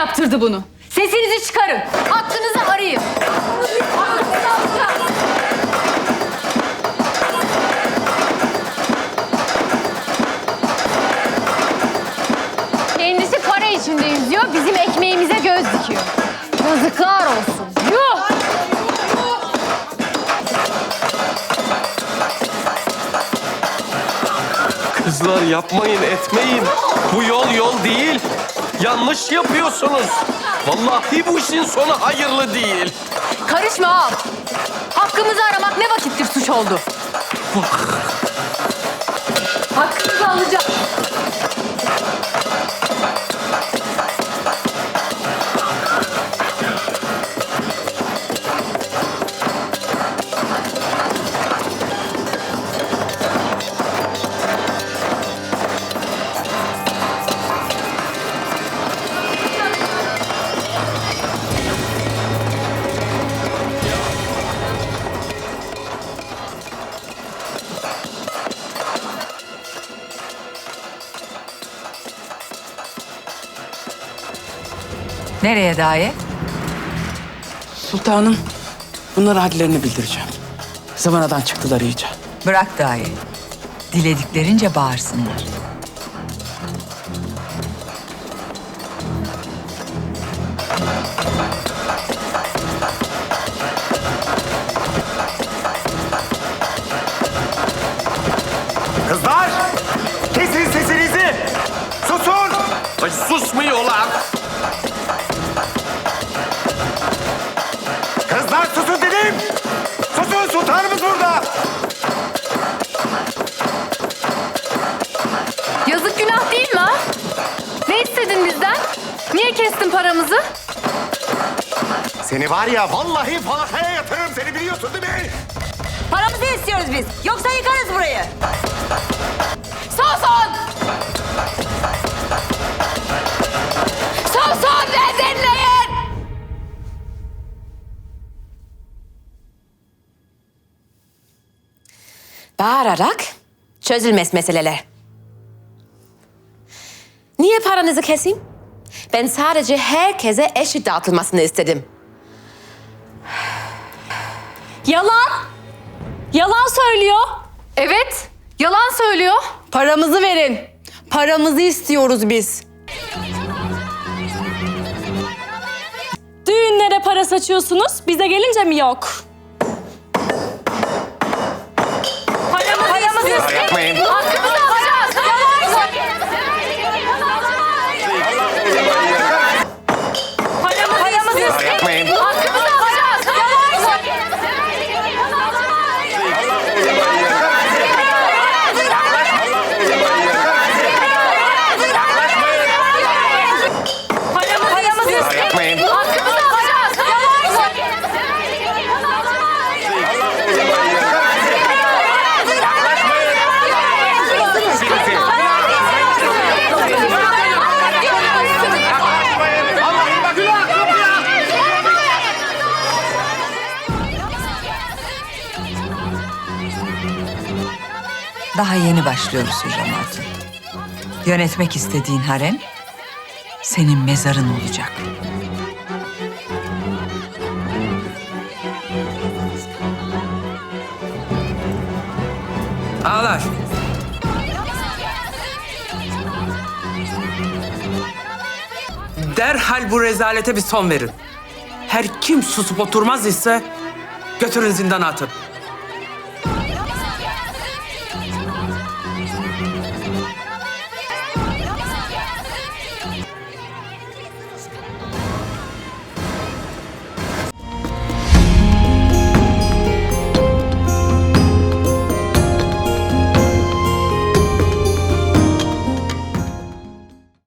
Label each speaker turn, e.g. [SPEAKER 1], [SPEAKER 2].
[SPEAKER 1] yaptırdı bunu? Sesinizi çıkarın. Hakkınızı arayın. Kendisi para içinde yüzüyor, bizim ekmeğimize göz dikiyor. Yazıklar olsun. Yuh!
[SPEAKER 2] Kızlar yapmayın, etmeyin. Bu yol yol değil. Yanlış yapıyorsunuz. Vallahi bu işin sonu hayırlı değil.
[SPEAKER 1] Karışma ağam. Hakkımızı aramak ne vakittir suç oldu? Hakkınızı
[SPEAKER 3] Nereye daye?
[SPEAKER 4] Sultanım, bunlara hallerini bildireceğim. Zıvanadan çıktılar iyice.
[SPEAKER 3] Bırak daye. Dilediklerince bağırsınlar.
[SPEAKER 5] Kızlar! Kesin sesinizi! Susun!
[SPEAKER 2] Ay susmuyorlar.
[SPEAKER 1] Kestin paramızı?
[SPEAKER 5] Seni var ya vallahi falakaya yatırırım seni biliyorsun değil mi?
[SPEAKER 6] Paramızı istiyoruz biz. Yoksa yıkarız burayı.
[SPEAKER 1] Susun! Susun ve dinleyin!
[SPEAKER 7] Bağırarak çözülmez meseleler. Niye paranızı keseyim? Ben sadece herkese eşit dağıtılmasını istedim.
[SPEAKER 1] Yalan! Yalan söylüyor. Evet, yalan söylüyor.
[SPEAKER 4] Paramızı verin. Paramızı istiyoruz biz.
[SPEAKER 8] Düğünlere para saçıyorsunuz, bize gelince mi yok?
[SPEAKER 3] Daha yeni başlıyoruz Hürrem Hatun. Yönetmek istediğin harem senin mezarın olacak.
[SPEAKER 4] Ağlar. Derhal bu rezalete bir son verin. Her kim susup oturmaz ise götürün zindana atın.